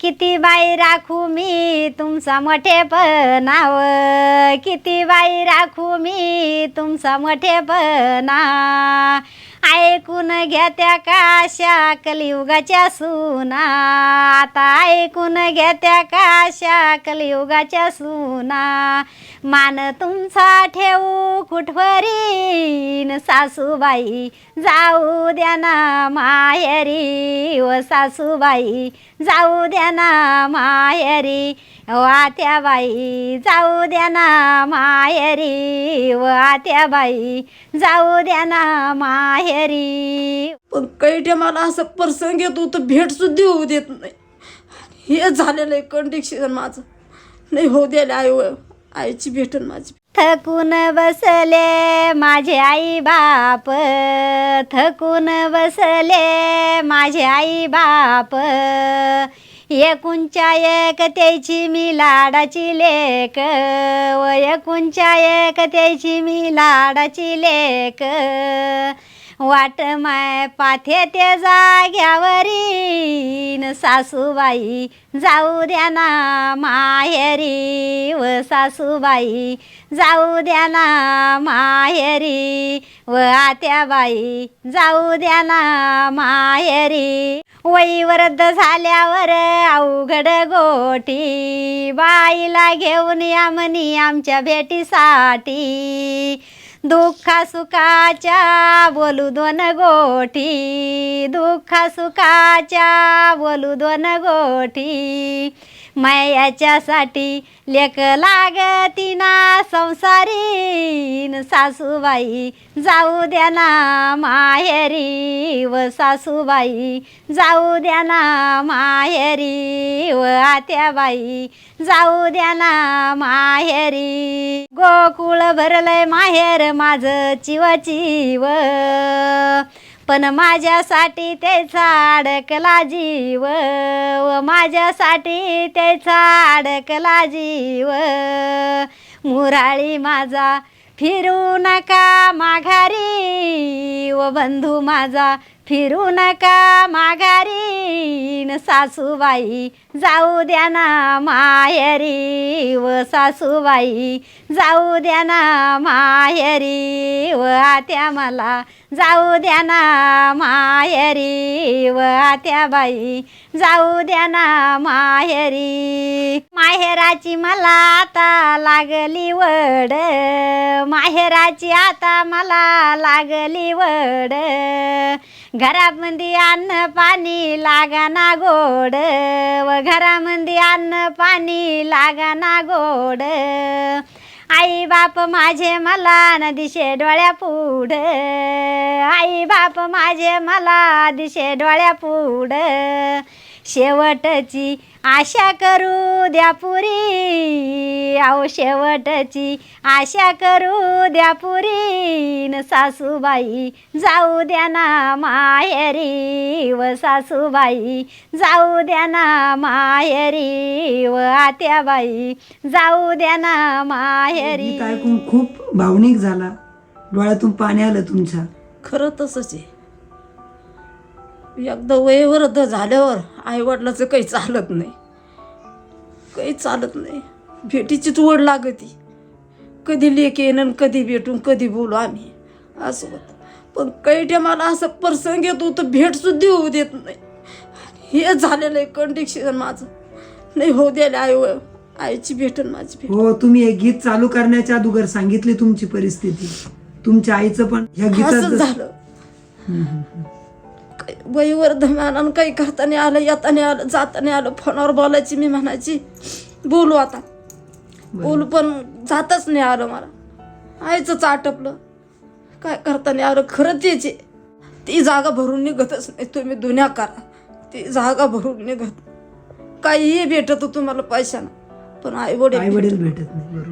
किती बाई राखू मी तुमचा मोठेपणाव किती बाई राखू मी तुमचा मोठेपणा ऐकून घ्या त्या काशा कलियुगाच्या सुना आता ऐकून घ्या त्या काशा कलियुगाच्या सुना. मान तुमचा ठेवू कुठवरीन? सासूबाई जाऊ द्या ना माहेरी. व सासूबाई जाऊ द्या ना माहेरी. वात्याबाई जाऊ द्या ना माहेरी. आत्याबाई जाऊ द्या ना माहेरी. पण काही टायमाला असं प्रसंग येतो तर भेट सुद्धा होऊ देत नाही. हे झालेलं आहे कंडिक्शन माझं. नाही होऊ द्यायला आई आईची भेटन माझी थकून बसले माझे आई बाप. थकून बसले माझे आई बाप. एकुणच्या एक त्याची मी लाडाची लेक. व एकुणच्या एक त्याची मी लाडाची लेक. वाट माय पाथे ते जाग्यावरीन सासूबाई जाऊ द्या ना माहेरी. व सासूबाई जाऊ द्या ना माहेरी. व आत्याबाई जाऊ द्या ना माहेरी. वैवृद्ध झाल्यावर अवघड गोटी. बाईला घेऊन या म्हणी आमच्या भेटीसाठी. दुःखा सुखाच्या बोलू दोन गोठी दुःखा सुखाच्या बोलू दोन गोठी मायाच्यासाठी लेक लागती ना संसारीन. सासूबाई जाऊ द्या ना माहेरी व सासूबाई जाऊ द्या ना माहेरी व आत्याबाई जाऊ द्या ना माहेरी. गोकुळ भरलंय माहेर माझं चिव चिव पण माझ्यासाठी त्याचा अडकला जीव. व माझ्यासाठी त्याचा अडकला जीव. मुराळी माझा फिरू नका माघारी. व बंधू माझा फिरू नका माघारी सासूबाई. जाऊ द्या ना माहेरी व सासूबाई. जाऊ द्या ना माहेरी व आत्या मला. जाऊ द्या ना माहेरी व आत्याबाई जाऊ द्या ना माहेरी. माहेराची मला आता लागली वड. माहेराची आता मला लागली वड. घरामध्ये अन्न पाणी लागाना गोड. व घरामध्ये अन्न पाणी लागाना गोड. आई बाप माझे मला न दिशे डोळ्या पुढ आई बाप माझे मला दिशे डोळ्या पुढ शेवटची आशा करू द्या पुरी. आहो शेवटची आशा करू द्या पुरी. न सासूबाई जाऊ द्या ना माहेरी. व सासूबाई जाऊ द्या ना माहेरी. व आत्याबाई जाऊ द्या ना माहेरी. ऐकून खूप भावनिक झाला. डोळ्यातून पाणी आलं तुमच्या. खरं तसंच आहे. एकदा वयवृद्ध झाल्यावर आईवडिलाचं काही चालत नाही. काही चालत नाही. भेटीचीच ओढ लागती. कधी लेक येणं कधी भेटून कधी बोलू आम्ही. असं होतं. पण काही टायमाला असं प्रसंग येतो तर भेट सुद्धा होऊ देत नाही. हे झालेलं आहे कंडिक्शन माझं. नाही होऊ द्यायला आई आईची भेटन माझी भेट. हो तुम्ही हे गीत चालू करण्याच्या अगोदर सांगितली तुमची परिस्थिती. तुमच्या आईचं पण. ह्या गीतात झालं. वयवर्ध मॅनानं काही करताना आलं येताना आलं जाताना आलं फोनवर बोलायची मी म्हणायची बोलू आता. बोलू पण जाताच नाही आलं मला. आईचंच आटपलं काय करताना आलं खरं तेच आहे. ती जागा भरून निघतच नाही तुम्ही दुन्या करा. ती जागा भरून निघत काहीही भेटत तुम्हाला पैशानं पण आई आई वडील वडील भेटत नाही